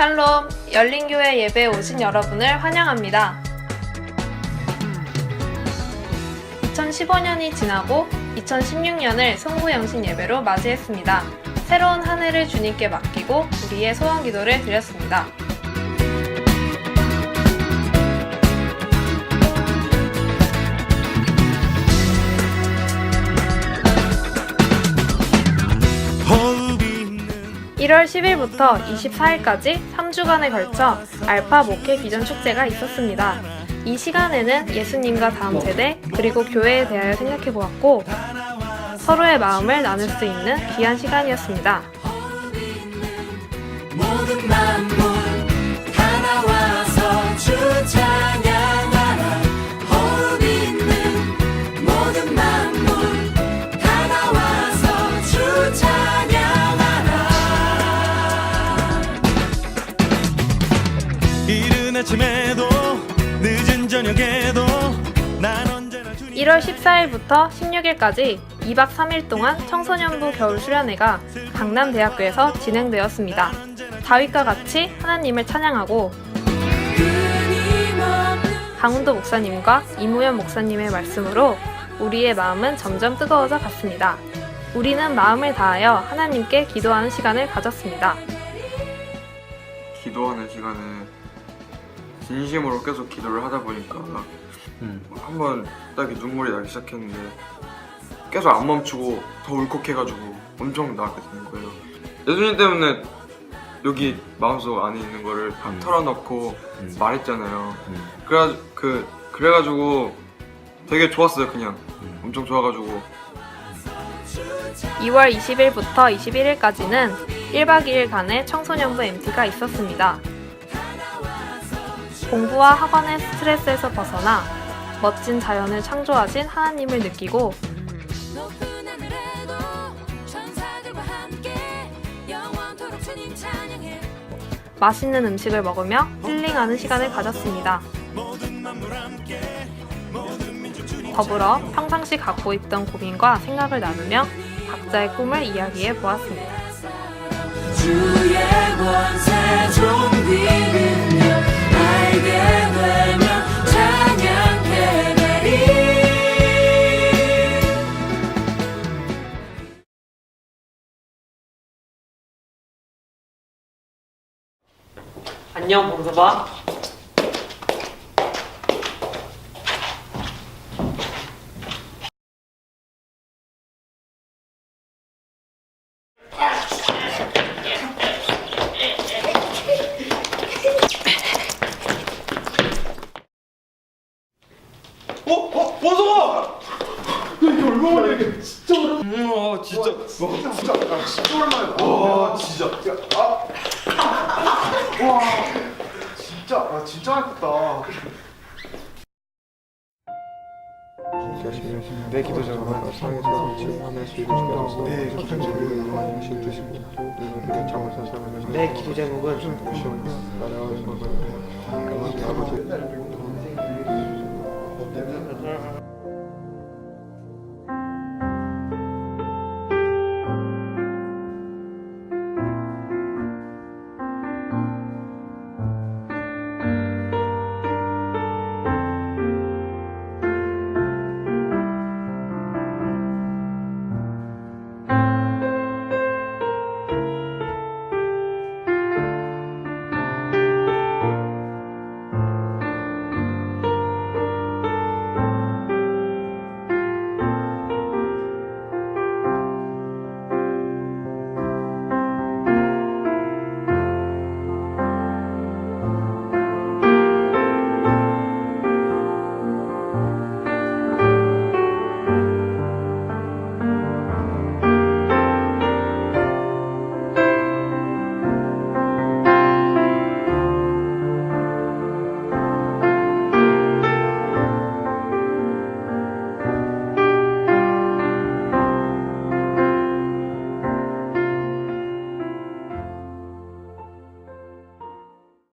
샬롬, 열린교회 예배에 오신 여러분을 환영합니다. 2015년이 지나고 2016년을 송구영신 예배로 맞이했습니다. 새로운 한 해를 주님께 맡기고 우리의 소원 기도를 드렸습니다. 1월 10일부터 24일까지 3주간에 걸쳐 알파 목회 비전 축제가 있었습니다. 이 시간에는 예수님과 다음 세대 그리고 교회에 대하여 생각해 보았고 서로의 마음을 나눌 수 있는 귀한 시간이었습니다. 1월 14일부터 16일까지 2박 3일 동안 청소년부 겨울 수련회가 강남대학교에서 진행되었습니다. 다윗과 같이 하나님을 찬양하고 강훈도 목사님과 이무현 목사님의 말씀으로 우리의 마음은 점점 뜨거워져 갔습니다. 우리는 마음을 다하여 하나님께 기도하는 시간을 가졌습니다. 기도하는 시간에 진심으로 계속 기도를 하다 보니까 한번 딱 눈물이 나기 시작했는데 계속 안 멈추고 더 울컥해가지고 엄청 나게 되는 거예요. 예수님 때문에 여기 마음속 안에 있는 거를 다 털어놓고 말했잖아요. 그래 그 그래가지고 되게 좋았어요 그냥. 엄청 좋아가지고. 2월 20일부터 21일까지는 1박 2일간의 청소년부 MT가 있었습니다. 공부와 학원의 스트레스에서 벗어나 멋진 자연을 창조하신 하나님을 느끼고 맛있는 음식을 먹으며 힐링하는 시간을 가졌습니다. 더불어 평상시 갖고 있던 고민과 생각을 나누며 각자의 꿈을 이야기해 보았습니다. 안녕 봉서봐 어? 어? 보석아! 이게 얼마나 이게 진짜 오랜 음, 와 진짜. 와 진짜. 야, 진짜 오랜만이다. 와 진짜. 야, 아. 와 진짜 아 진짜 예쁘다. 내 주시고 내내 기도 제목은 나라와